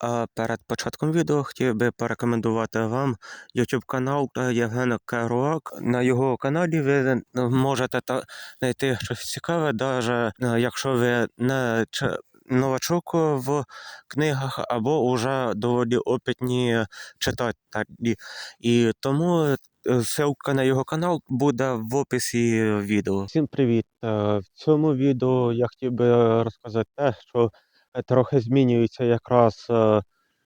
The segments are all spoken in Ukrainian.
А перед початком відео хотів би порекомендувати вам YouTube канал е, Євгена Керуак. На його каналі ви е, можете знайти щось цікаве, навіть якщо ви не новачок в книгах або вже доволі опитні читателі. І тому е, ссылка на його канал буде в описі відео. Всім привіт! Е, В цьому відео я хотів би розказати те, що е, трохи змінюється якраз е,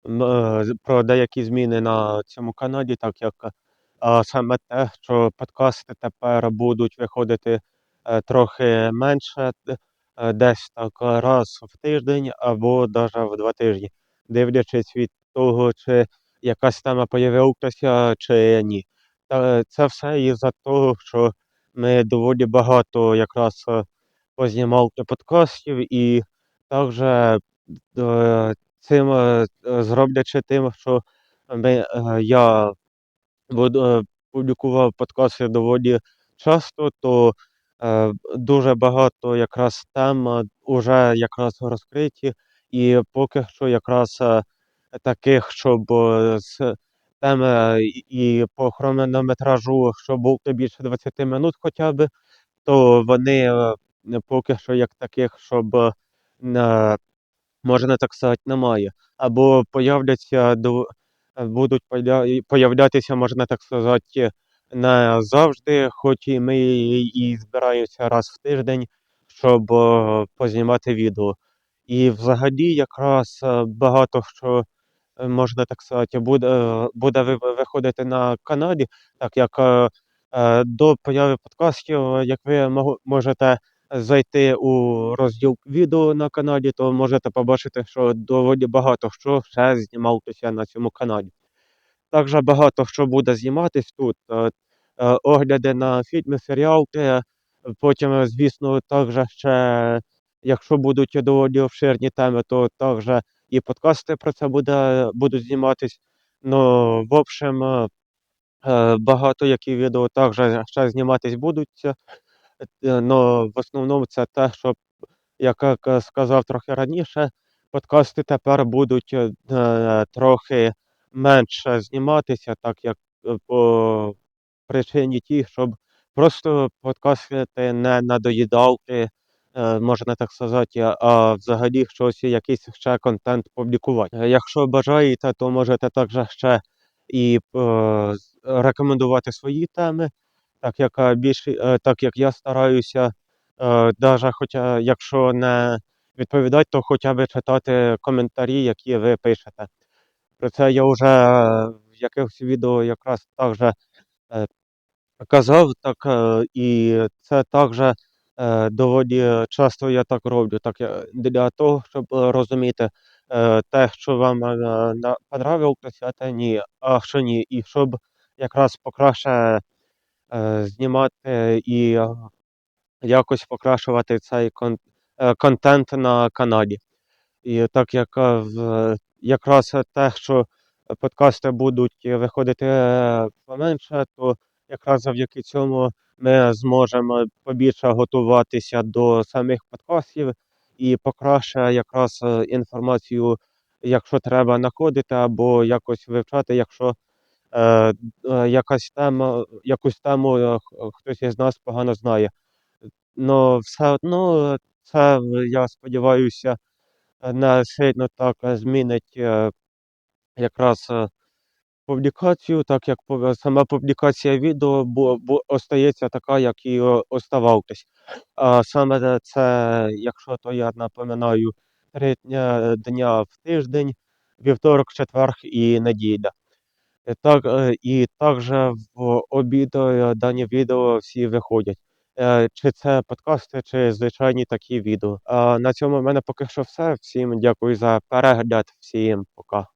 е, про деякі зміни на цьому каналі, так як е, саме те, що подкасти тепер будуть виходити е, трохи менше, е, десь так е, раз в тиждень або навіть в два тижні, дивлячись від того, чи якась тема появилася, чи ні. Це все із-за того, що ми доволі багато якраз е, познімали подкастів і також е, цим е, зроблячи тим, що ми, е, я буду, публікував подкасти доволі часто, то дуже багато якраз тем е, уже якраз розкриті, і поки що якраз таких, щоб з теми і по хронометражу, щоб було більше 20 минут хоча б, то вони поки що як таких, щоб можна так сказати, немає. Або появляться будуть поя появлятися, можна так сказати, не завжди, хоч і ми і збираємося раз в тиждень, щоб е, познімати відео. І взагалі якраз е, багато що, е, можна так сказати, буде буде ви виходити на каналі, так як до появи подкастів, як ви можете зайти у розділ відео на каналі, то можете побачити, що доволі багато що ще знімалося на цьому каналі. Також багато що буде зніматись тут. е, е, Огляди на фільми, серіали. Потім, е, звісно, також ще, якщо будуть доволі обширні теми, то також і подкасти про це буде, будуть зніматись. Ну, в общем, багато які відео також ще зніматись будуть. Е, Но в основному це те, що, як я сказав трохи раніше, подкасти тепер будуть е, е, трохи менше зніматися, так як е, по причині тій, щоб просто подкасти не надоїдали, е, можна так сказати, а взагалі щось, якийсь ще контент публікувати. Е, Якщо бажаєте, то можете також ще і е, рекомендувати свої теми так як е, більш, е, так як я стараюся, е, даже хоча якщо не відповідати, то хоча б читати коментарі, які ви пишете. Про це я вже е, в якихось відео якраз також е, казав, так е, і це також е, доволі часто я так роблю, так для того, щоб е, розуміти е, те, що вам е, понравилося, те ні, а що ні, і щоб якраз покраще е, знімати і е, якось покращувати цей е, контент на каналі. І так як е, якраз те, що подкасти будуть виходити е, поменше, то якраз завдяки цьому ми зможемо побільше готуватися до самих подкастів і покраще якраз е, інформацію, якщо треба знаходити, або якось вивчати, якщо е, е, якась тема, якусь тему е, хтось із нас погано знає. Ну, все одно це, я сподіваюся, не сильно так змінить е, якраз публікацію, так як сама публікація відео бу, бу, остається така, як і оставалась. А саме це, якщо то я напоминаю, три дня, в тиждень, вівторок, четвер і неділя. Е, Так, е, і також в обід е, дані відео всі виходять. Е, Чи це подкасти, чи звичайні такі відео. А на цьому в мене поки що все. Всім дякую за перегляд, всім пока.